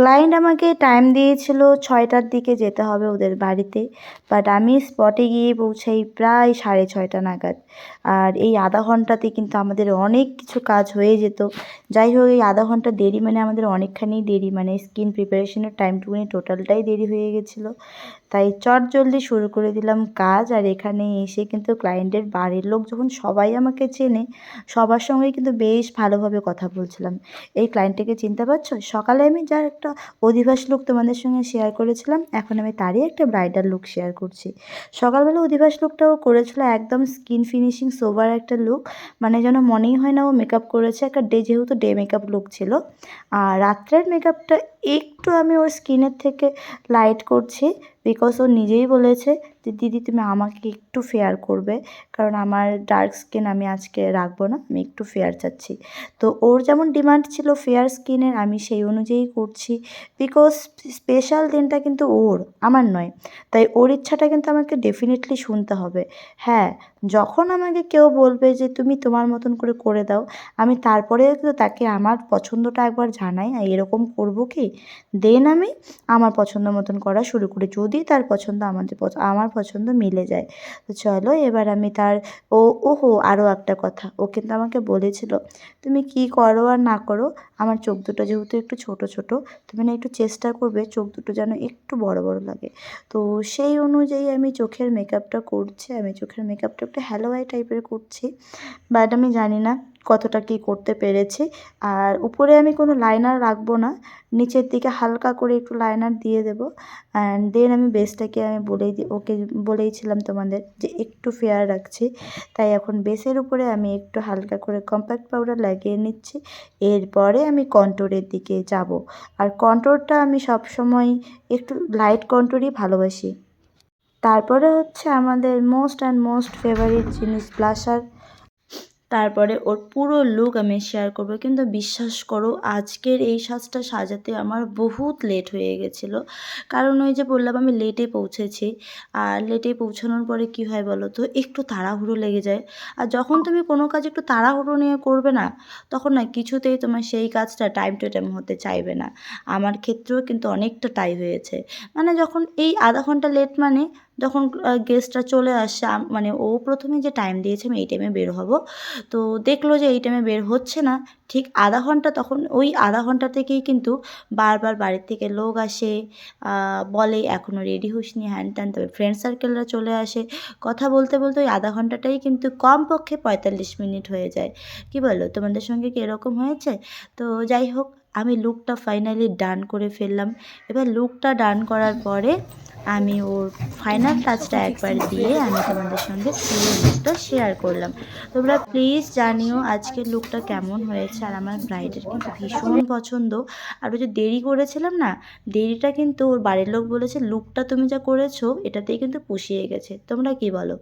Client আমাকে time দিয়েছিল ছয়টার দিকে যেতে হবে ওদের বাড়িতে বাট আমি স্পটে গিয়ে পৌঁছাই প্রায় সাড়ে ছয়টা নাগাদ। আর এই আধা ঘন্টাতে কিন্তু আমাদের অনেক কিছু কাজ হয়ে যেত। যাই হোক, এই আধা ঘণ্টা দেরি মানে আমাদের অনেকখানি দেরি মানে স্কিন প্রিপারেশনের টাইমটুকুনি টোটালটাই দেরি হয়ে গেছিল। তাই চট জলদি শুরু করে দিলাম কাজ, আর এখানে এসে কিন্তু ক্লায়েন্টের বাড়ির লোক যখন সবাই আমাকে চেনে, সবার সঙ্গে কিন্তু বেশ ভালোভাবে কথা বলছিলাম। এই ক্লায়েন্টটাকে চিনতে পারছ? সকালে আমি যার একটা অধিবাস লুক তোমাদের সঙ্গে শেয়ার করেছিলাম। এখন আমি তারই একটা ব্রাইডাল লুক শেয়ার করছি। সকালবেলা অধিবাস লুকটাও করেছিল, একদম স্কিন ফিনিশিং সোভার একটা লুক মানে যেন মনেই হয় না ও মেকআপ করেছে, একটা ডে যেহেতু ডে মেকআপ লুক ছিল। আর রাত্রের মেকআপটা একটু আমি ওর স্কিনের থেকে লাইট করছি বিকজ ও নিজেই বলেছে যে দিদি, তুমি আমাকে একটু ফেয়ার করবে, কারণ আমার ডার্ক স্কিন আমি আজকে রাখব না, আমি একটু ফেয়ার চাচ্ছি। তো ওর যেমন ডিমান্ড ছিল ফেয়ার স্কিনের আমি সেই অনুযায়ী করছি। বিকজ স্পেশাল দিনটা কিন্তু ওর, আমার নয়। তাই ওর ইচ্ছাটা কিন্তু আমাকে ডেফিনেটলি শুনতে হবে। হ্যাঁ যখন আমাকে কেউ বলবে যে, তুমি তোমার মতন করে করে দাও, আমি তারপরে কিন্তু তাকে আমার পছন্দটা একবার জানাই এরকম করব কি? দেন আমি আমার পছন্দ মতন করা শুরু করি। যদি তার পছন্দ আমাদের আমার পছন্দ মিলে যায়। তো চলো এবার আমি তার ও, ওহো আরও একটা কথা। ও কিন্তু আমাকে বলেছিল, তুমি কি করো আর না করো? আমার চোখ দুটো যেহেতু একটু ছোট ছোট, তুমি না একটু চেষ্টা করবে, চোখ দুটো যেন একটু বড় বড় লাগে। তো সেই অনুযায়ী আমি চোখের মেকআপটা করছি। আমি চোখের মেকআপটা একটু হ্যালোয়াই টাইপের করছি। বাট আমি জানি না কতটা কী করতে পেরেছি। আর উপরে আমি কোনো লাইনার রাখব না, নিচের দিকে হালকা করে একটু লাইনার দিয়ে দেবো। অ্যান্ড দেন আমি বেসটাকে আমি বলেই ওকে বলেইছিলাম তোমাদের যে একটু ফেয়ার রাখছি। তাই এখন বেসের উপরে আমি একটু হালকা করে কম্প্যাক্ট পাউডার লাগিয়ে নিচ্ছি। এরপরে আমি কন্ট্রোরের দিকে যাব। আর কন্ট্রোরটা আমি সবসময় একটু লাইট কন্ট্রোরই ভালোবাসি। তারপরে হচ্ছে আমাদের মোস্ট অ্যান্ড মোস্ট ফেভারিট জিনিস ব্লাশার তারপরে ওর পুরো লুক আমি শেয়ার করব। কিন্তু বিশ্বাস করো, আজকের এই সাজটা সাজাতে আমার বহুত লেট হয়ে গেছিল। কারণ ওই যে বললাম, আমি লেটে পৌঁছেছি। আর লেটে পৌঁছানোর পরে কি হয় বলো তো, একটু তাড়াহুড়ো লেগে যায়। আর যখন তুমি কোনো কাজ একটু তাড়াহুড়ো নিয়ে করবে না, তখন না কিছুতেই তোমার সেই কাজটা টাইম টু টাইম হতে চাইবে না। আমার ক্ষেত্রেও কিন্তু অনেকটা টাই হয়েছে। মানে যখন এই আধা ঘণ্টা লেট মানে যখন গেস্টরা চলে আম- মানে ও প্রথমে যে টাইম দিয়েছে আমি এই টাইমে বের হব। তো দেখল যে এই টাইমে বের হচ্ছে না, ঠিক আধা ঘণ্টা তখন ওই আধা ঘণ্টা থেকেই কিন্তু বারবার বাড়ির থেকে লোক আসে বলে এখনও রেডি হসনি, হ্যান ত্যান তবে ফ্রেন্ড সার্কেলরা চলে আসে। কথা বলতে বলতে ওই আধা ঘন্টাটাই কিন্তু কমপক্ষে পঁয়তাল্লিশ মিনিট হয়ে যায়। কি বলো, তোমাদের সঙ্গে কি এরকম হয়েছে? তো যাই হোক, আমি লুকটা ফাইনালি ডান করে ফেললাম। এবার লুকটা ডান করার পরে আমি ওর ফাইনাল টাচটা একবার দিয়ে আমি তোমাদের সঙ্গে পুরো লুকটা শেয়ার করলাম। তোমরা প্লিজ জানিও আজকের লুকটা কেমন হয়েছে আর আমার ব্রাইডের কিন্তু ভীষণ পছন্দ। আর ওই যে দেরি করেছিলাম না, দেরিটা কিন্তু ওর বাড়ির লোক বলেছে লুকটা তুমি যা করেছ, এটাতেই কিন্তু পুষিয়ে গেছে। তোমরা কি বলো?